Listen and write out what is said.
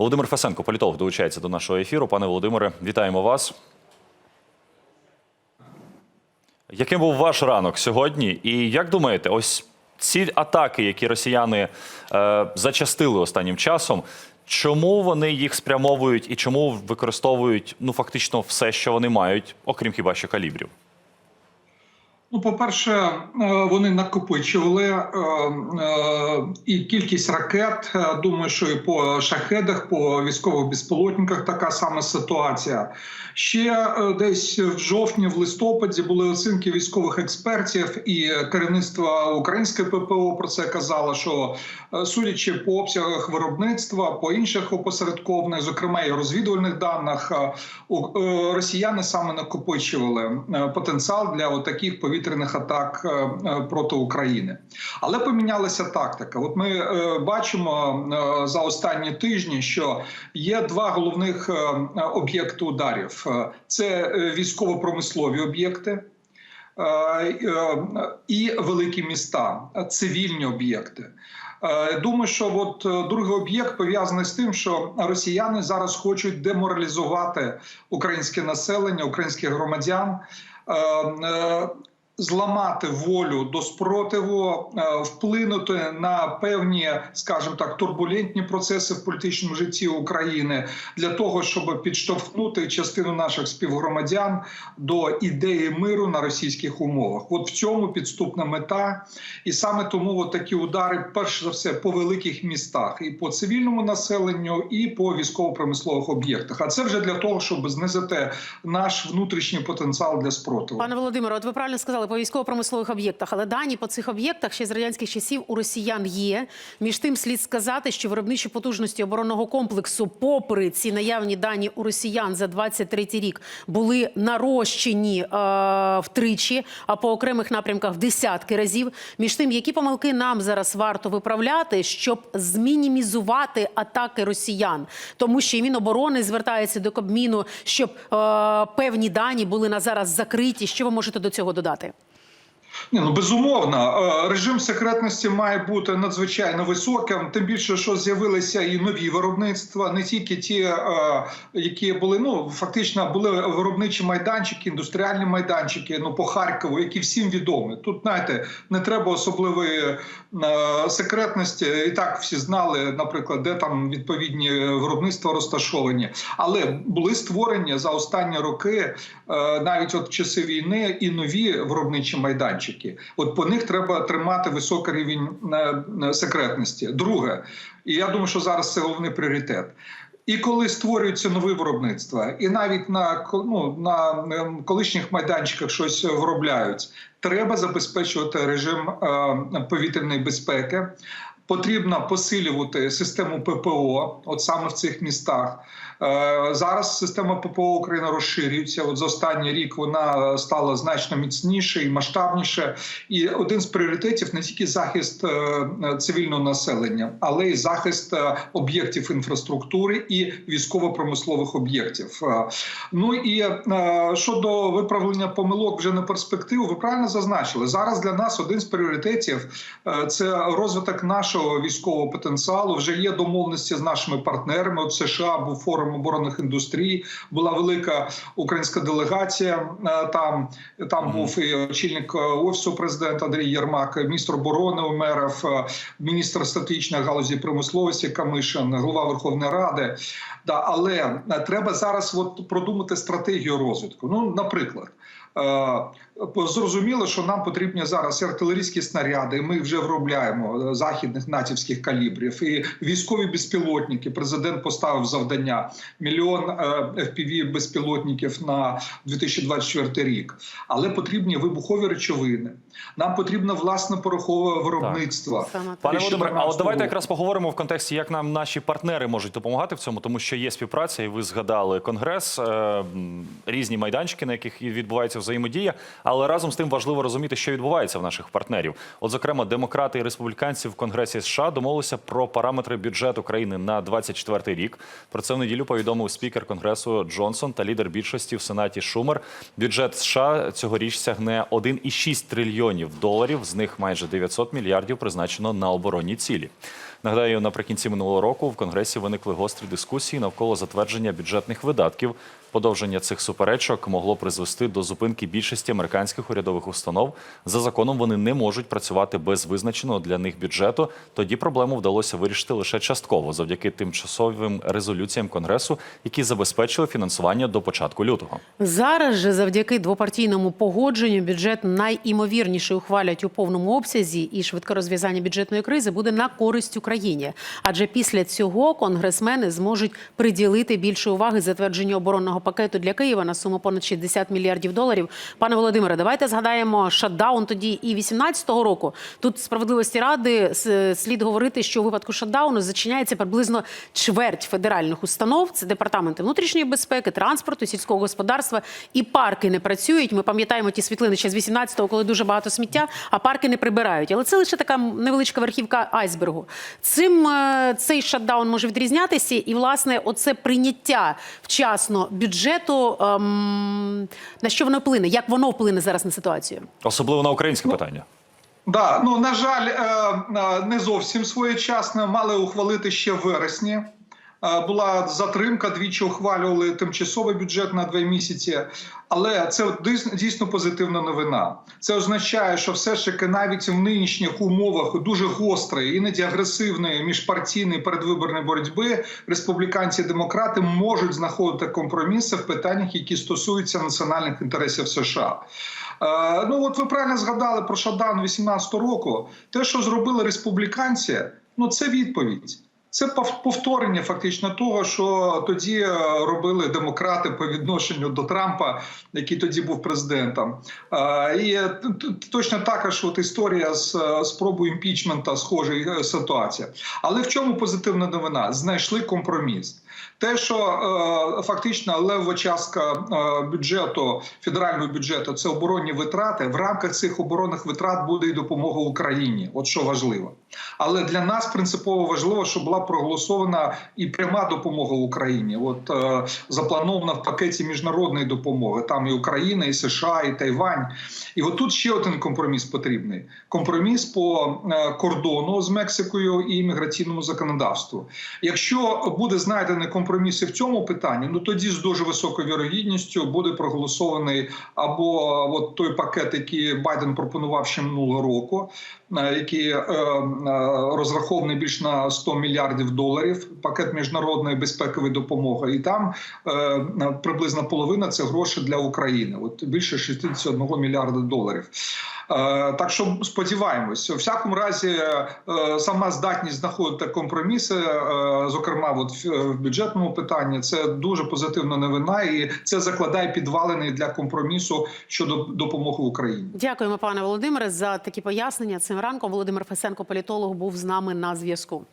Володимир Фесенко, політолог, долучається до нашого ефіру. Пане Володимире, вітаємо вас. Яким був ваш ранок сьогодні? І як думаєте, ось ці атаки, які росіяни е, зачастили останнім часом, чому вони їх спрямовують і чому використовують ну фактично все, що вони мають, окрім хіба що калібрів? Ну, по-перше, е, вони накопичували е, е, і кількість ракет. Думаю, що і по шахедах, по військових безпілотниках така сама ситуація. Ще десь в жовтні, в листопаді були оцінки військових експертів, і керівництво української ППО про це казало. Що судячи по обсягах виробництва, по інших опосередкованих, зокрема і розвідувальних даних, росіяни саме накопичували потенціал для таких повітряних атак е, е, проти України. Але помінялася тактика. От ми е, бачимо за останні тижні, що є два головних об'єкти ударів: це військово-промислові об'єкти. І великі міста, цивільні об'єкти. Думаю, що от другий об'єкт пов'язаний з тим, що росіяни зараз хочуть деморалізувати українське населення, українських громадян, зламати волю до спротиву, е, вплинути на певні, скажімо так, турбулентні процеси в політичному житті України для того, щоб підштовхнути частину наших співгромадян до ідеї миру на російських умовах. От в цьому підступна мета, і саме тому от такі удари, перш за все, по великих містах, і по цивільному населенню, і по військово-промислових об'єктах. А це вже для того, щоб знизити наш внутрішній потенціал для спротиву. Пане Володимире, от ви правильно сказали по військово-промислових об'єктах, але дані по цих об'єктах ще з радянських часів у росіян є. Між тим слід сказати, що виробничі потужності оборонного комплексу, попри ці наявні дані у росіян за 23 рік, були нарощені е, втричі, а по окремих напрямках десятки разів. Між тим, які помилки нам зараз варто виправляти, щоб змінімізувати атаки росіян, тому що Міноборони звертається до Кабміну, щоб е, певні дані були на зараз закриті. Що ви можете до цього додати? Ні, ну безумовно, Е, режим секретності має бути надзвичайно високим. Тим більше, що з'явилися і нові виробництва, не тільки ті, е, які були ну фактично були виробничі майданчики, індустріальні майданчики. Ну по Харкову, які всім відомі. Тут знаєте, не треба особливої е, секретності. І так всі знали, наприклад, де там відповідні виробництва розташовані, але були створені за останні роки, навіть от часи війни, і нові виробничі майданчики. От по них треба тримати високий рівень е, е, секретності. Друге, і я думаю, що зараз це головний пріоритет. І коли створюються нові виробництва, і навіть на ну, на ем, колишніх майданчиках щось виробляють, треба забезпечувати режим е, повітряної безпеки. Потрібно посилювати систему ППО, от саме в цих містах. Е, Зараз система ППО України розширюється. От за останній рік вона стала значно міцніше і масштабніше. І один з пріоритетів не тільки захист е, цивільного населення, але й захист е, об'єктів інфраструктури і військово-промислових об'єктів. Ну і щодо виправлення помилок вже на перспективу, ви правильно зазначили. Зараз для нас один з пріоритетів це розвиток нашого військового потенціалу. Вже є домовленості з нашими партнерами. От США був форум оборонних індустрій, була велика українська делегація. е, Там там був і очільник е, офісу президента Андрій Єрмак, міністр оборони Умеров, е, міністр стратегічної галузі промисловості Камишин, голова Верховної Ради. Да, але треба зараз от продумати стратегію розвитку. Ну, наприклад. Е, Зрозуміло, що нам потрібні зараз артилерійські снаряди. Ми вже виробляємо е, західних натівських калібрів і військові безпілотники. Президент поставив завдання мільйон е, fpv безпілотників на 2024 рік. Але потрібні вибухові речовини. Нам потрібно власне порохове виробництво. Саме так. Пане Володимире, а от давайте якраз поговоримо в контексті, як нам наші партнери можуть допомагати в цьому, тому що є співпраця, і ви згадали конгрес, різні майданчики, на яких відбувається взаємодія. Але разом з тим важливо розуміти, що відбувається в наших партнерів. От, зокрема, демократи і республіканці в Конгресі США домовилися про параметри бюджету країни на 24 рік. Про це в неділю повідомив спікер конгресу Джонсон та лідер більшості в сенаті Шумер. Бюджет США цьогоріч сягне 1,6 трильйонів доларів. З них майже 900 мільярдів призначено на оборонні цілі. Нагадаю, наприкінці минулого року в Конгресі виникли гострі дискусії навколо затвердження бюджетних видатків. Подовження цих суперечок могло призвести до зупинки більшості американських урядових установ. За законом вони не можуть працювати без визначеного для них бюджету. Тоді проблему вдалося вирішити лише частково завдяки тимчасовим резолюціям Конгресу, які забезпечили фінансування до початку лютого. Зараз же завдяки двопартійному погодженню бюджет найімовірніше ухвалять у повному обсязі, і швидке розв'язання бюджетної кризи буде на користь Україні. Адже після цього конгресмени зможуть приділити більше уваги затвердженню оборонного пакету для Києва на суму понад 60 мільярдів доларів. Пане Володимире, давайте згадаємо шатдаун тоді і 18-го року. Тут справедливості ради слід говорити, що у випадку шатдауну зачиняється приблизно чверть федеральних установ. Це департаменти внутрішньої безпеки, транспорту, сільського господарства і парки не працюють. Ми пам'ятаємо ті світлини ще з 18-го, коли дуже багато сміття, а парки не прибирають. Але це лише така невеличка верхівка айсбергу. Цим е, цей шатдаун може відрізнятися, і власне оце прийняття вчасно бюджету. Ем, на що воно вплине? Як воно вплине зараз на ситуацію? Особливо на українське питання. Да, ну на жаль, е, е, не зовсім своєчасно мали ухвалити ще в вересні. Була затримка, двічі ухвалювали тимчасовий бюджет на два місяці, але це дійсно позитивна новина. Це означає, що все ж таки навіть в нинішніх умовах дуже гострої, іноді агресивної міжпартійної передвиборної боротьби республіканці і демократи можуть знаходити компроміси в питаннях, які стосуються національних інтересів США. Е, Ну от ви правильно згадали про Шадан 18 року. Те, що зробили республіканці, ну це відповідь. Це повторення фактично того, що тоді е, робили демократи по відношенню до Трампа, який тоді був президентом. Е, І точно також от історія з е, спробою імпічмента схожа ситуація. Але в чому позитивна новина? Знайшли компроміс. Те, що фактично левова частка бюджету федерального бюджету це оборонні витрати. В рамках цих оборонних витрат буде і допомога Україні. От що важливо. Але для нас принципово важливо, щоб була проголосована і пряма допомога Україні. От е, запланована в пакеті міжнародної допомоги. Там і Україна, і США, і Тайвань. І от тут ще один компроміс потрібний: компроміс по е, кордону з Мексикою і міграційному законодавству. Якщо буде знайдений компроміс і в цьому питанні, ну тоді з дуже високою вірогідністю буде проголосований або от той пакет, який Байден пропонував ще минулого року, е, який е, е, розрахований більш на 100 мільярдів доларів. Пакет міжнародної безпекової допомоги, і там е, приблизно половина це гроші для України. От більше 61 мільярда доларів. Е, Так що сподіваємось, у всякому разі, е, сама здатність знаходити компроміси, е, зокрема, от в в бюджетному питанні, це дуже позитивна новина, і це закладає підвалини для компромісу щодо допомоги Україні. Дякуємо, пане Володимире, за такі пояснення. Цим ранком Володимир Фесенко, політолог, був з нами на зв'язку.